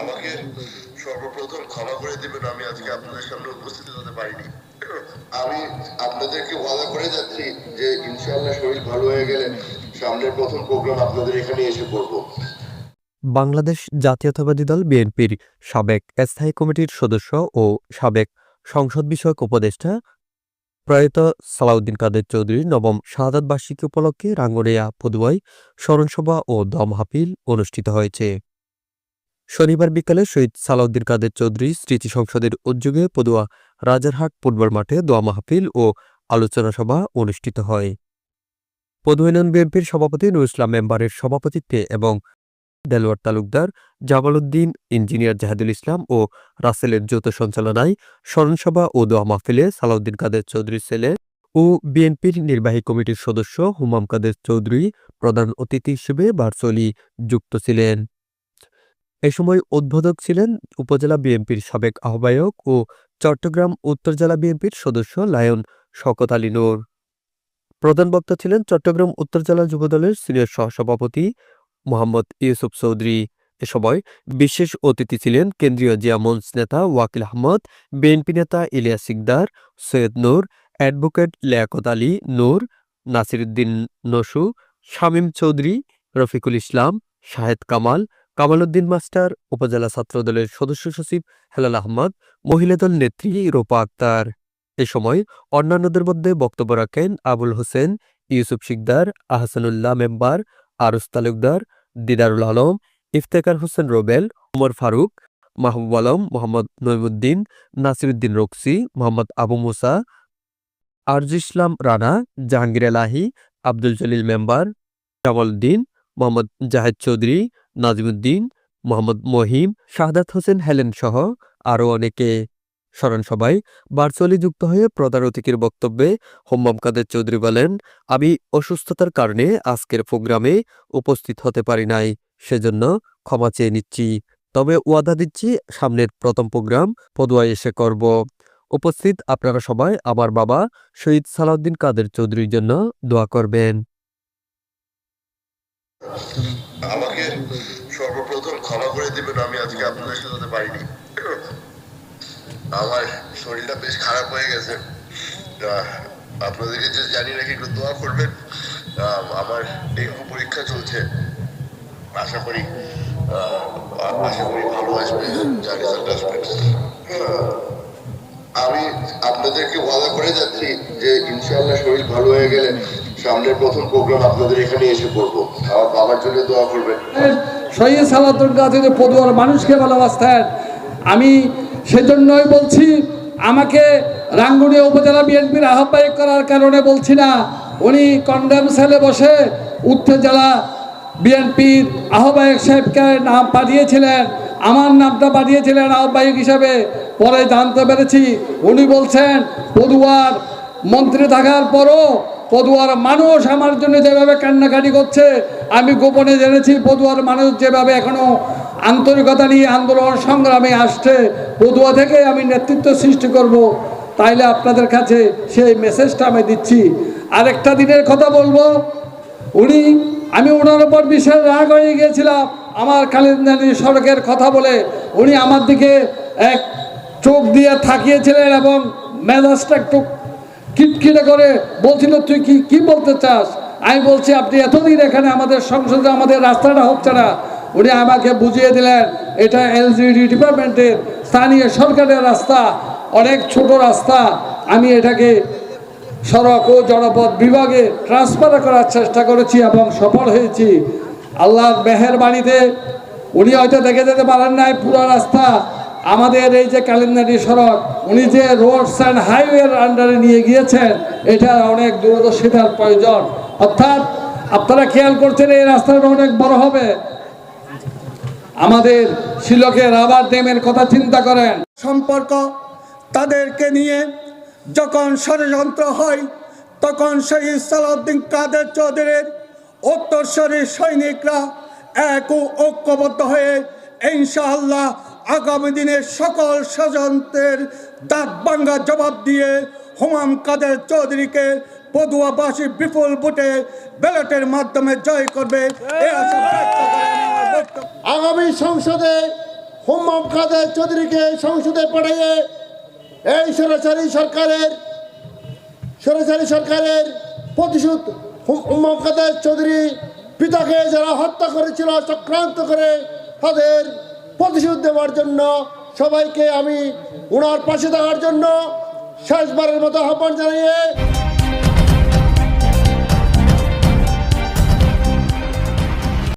আমাকে সর্বপ্রথম ক্ষমা করে দিবেন, আমি আজকে আপনাদের সামনে উপস্থিত হতে পারিনি। আমি আপনাদেরকে ওয়াদা করে যাচ্ছি যে ইনশাআল্লাহ শরীর ভালো হয়ে গেলে সামনের প্রথম প্রোগ্রাম আপনাদের এখানে এসে করব। বাংলাদেশ জাতীয়তাবাদী দল বিএনপির সাবেক স্থায়ী কমিটির সদস্য ও সাবেক সংসদ বিষয়ক উপদেষ্টা প্রয়াত সালাউদ্দিন কাদের চৌধুরীর নবম শাহাদাত বার্ষিকী উপলক্ষে রাঙ্গুনিয়া পদুয়ায় স্মরণসভা ও দম হাপিল অনুষ্ঠিত হয়েছে। শনিবার বিকালে শহীদ সালাউদ্দিন কাদের চৌধুরী স্মৃতি সংসদের উদ্যোগে পদুয়া রাজারহাট ফুটবল মাঠে দোয়া মাহফিল ও আলোচনা সভা অনুষ্ঠিত হয়। পদুয়া ইউনিয়ন বিএনপির সভাপতি নুর ইসলাম মেম্বারের সভাপতিত্বে এবং দেলোয়ার তালুকদার জামালউদ্দিন ইঞ্জিনিয়ার জাহাদুল ইসলাম ও রাসেলের যৌথ সঞ্চালনায় স্মরণসভা ও দোয়া মাহফিলে সালাউদ্দিন কাদের চৌধুরীর ছেলে ও বিএনপির নির্বাহী কমিটির সদস্য হুমাম কাদের চৌধুরী প্রধান অতিথি হিসেবে ভার্চুয়ালি যুক্ত ছিলেন। এ সময় উদ্বোধক ছিলেন উপজেলা বিএনপির সাবেক আহ্বায়ক ও চট্টগ্রাম উত্তর জেলা বিএনপির সদস্য লায়ন শকত আলী নূর। প্রধান বক্তা ছিলেন চট্টগ্রাম উত্তর জেলা যুবদলের সিনিয়র সহসভাপতি মোহাম্মদ ইউসুফ চৌধুরী। এ সময় বিশেষ অতিথি ছিলেন কেন্দ্রীয় জিয়া মঞ্চ নেতা ওয়াকিল আহমদ, বিএনপি নেতা ইলিয়াস সিকদার, সৈয়দ নূর, অ্যাডভোকেট লিয়াকত আলী নূর, নাসিরুদ্দিন নসু, শামীম চৌধুরী, রফিকুল ইসলাম, শাহেদ কামাল কামালউদ্দিন মাস্টার, উপজেলা ছাত্রদলের সদস্য সচিব হেলাল আহমদ মহিলা দল নেত্রী রূপা আক্তার। এ সময় অন্যান্যদের মধ্যে বক্তব্য রাখেন Abul Hossain, Yusuf Sikdar, Ahsanullah member, Arus Talukdar, Didarul Alam Iftekhar Hossain Robel, Omar Faruk, Mahbub Alam, Mohammad Naimuddin Nasiruddin Roxy, Mohammad Abu Musa, Arju Islam Rana, Jahangir Elahi, Abdul Jalil member, Jamaluddin, Mohammad Jahed Chowdhury Nazimuddin, Mohammad Mohim, Shahadat Hossain, Helen সহ আরও অনেকে স্মরণসভায় virtually যুক্ত হয়ে প্রধান অতিথির বক্তব্যে হোম্মাম কাদের চৌধুরী বলেন, আমি অসুস্থতার কারণে আজকের প্রোগ্রামে উপস্থিত হতে পারি নাই, সেজন্য ক্ষমা চেয়ে নিচ্ছি। তবে ওয়াদা দিচ্ছি সামনের প্রথম প্রোগ্রাম পদুয়ায় এসে করব। উপস্থিত আপনারা সবাই আমার বাবা শহীদ সালাউদ্দিন কাদের চৌধুরীর জন্য দোয়া করবেন। আমাকে সর্বপ্রথম ক্ষমা করে দিবেন, আমি আজকে আপনাদের সাথে হতে পারিনি। আমার শরীরটা বেশ খারাপ হয়ে গেছে। আপনাদেরকে যে জানি নাকি একটু দোয়া করবেন। আমার ডেঙ্গু পরীক্ষা চলছে। আশা করি আশা করি ভালো আসবে, যা রেজাল্ট আসবে। আমি আপনাদেরকে ওয়াদা করে যাচ্ছি যে, ইনশাআল্লাহ শরীর ভালো হয়ে গেলে সামনের প্রথম প্রোগ্রাম আপনাদের এখানে এসে করব। আমার বাবার জন্য দোয়া করবেন। শহীদ সালাতুল কাদের পদুয়ার মানুষকে ভালোবাসতেন। আমি সেজন্যই বলছি, আমাকে রাঙ্গুনিয়া উপজেলা বিএনপির আহ্বায়ক করার কারণে বলছি না, উনি কন্ডেম সেলে বসে উত্তর জেলা বিএনপির আহ্বায়ক সাহেবকে নাম পাঠিয়েছিলেন, আমার নামটা পাঠিয়েছিলেন আহ্বায়ক হিসাবে। পরে জানতে পেরেছি, উনি বলছেন, পদুয়ার মন্ত্রী থাকার পরও পদুয়ার মানুষ আমার জন্য যেভাবে কান্নাকাটি করছে, আমি গোপনে জেনেছি পদুয়ার মানুষ যেভাবে এখনও আন্তরিকতা নিয়ে আন্দোলন সংগ্রামে আসছে। পদুয়া থেকে আমি নেতৃত্ব সৃষ্টি করব, তাইলে আপনাদের কাছে সেই মেসেজটা আমি দিচ্ছি। আরেকটা দিনের কথা বলব, উনি, আমি ওনার উপর বিশেষ রাগ হয়ে গিয়েছিলাম, আমার কালিন্দানি সড়কের কথা বলে। উনি আমার দিকে এক চোখ দিয়ে থাকিয়েছিলেন এবং মেজাজটা একটু কিটকিটে করে বলছিল, তুই কি কি বলতে চাস? আমি বলছি, আপনি এতদিন এখানে আমাদের সংসদে, আমাদের রাস্তাটা হচ্ছে না। উনি আমাকে বুঝিয়ে দিলেন, এটা এলজিডি ডিপার্টমেন্টের স্থানীয় সরকারের রাস্তা, অনেক ছোট রাস্তা। আমি এটাকে সড়ক ও জনপথ বিভাগে ট্রান্সফার করার চেষ্টা করেছি এবং সফল হয়েছি। আল্লাহর মেহের বাড়িতে উনি হয়তো দেখে যেতে পারেন নাই, পুরো রাস্তা আমাদের এই যে কালিন্দারি সড়ক, উনি যে রোডস অ্যান্ড হাইওয়ের আন্ডারে নিয়ে গিয়েছেন, এটা অনেক দূরদর্শিতার প্রয়োজন। অর্থাৎ আপনারা খেয়াল করছেন এই রাস্তাটা অনেক বড় হবে। আমাদের শিলকের রাবার ড্যামের কথা চিন্তা করেন। সম্পর্ক তাদেরকে নিয়ে যখন ষড়যন্ত্র হয়, তখন শহীদ সালাউদ্দিন কাদের চৌধুরীর উত্তরস্বরী সৈনিকরা এক ঐক্যবদ্ধ হয়ে, ইনশাআল্লাহ আগামী দিনের সকল ষড়যন্ত্রের দাঁত ভাঙ্গা জবাব দিয়ে হুমাম কাদের চৌধুরীকে পদুয়াবাসী বিপুল ভোটে ব্যালটের মাধ্যমে জয় করবে আগামী সংসদে হুম্মম কাদের চৌধুরীকে সংসদে পাঠিয়ে এই সরাসরি সরকারের সরাসরি সরকারের প্রতিশোধ হুম- হুম্মম কাদের চৌধুরী পিতাকে যারা হত্যা করেছিল, চক্রান্ত করে তাদের প্রতিশোধ দেওয়ার জন্য সবাইকে আমি ওনার পাশে দেওয়ার জন্য শেষবারের মতো আহ্বান জানিয়ে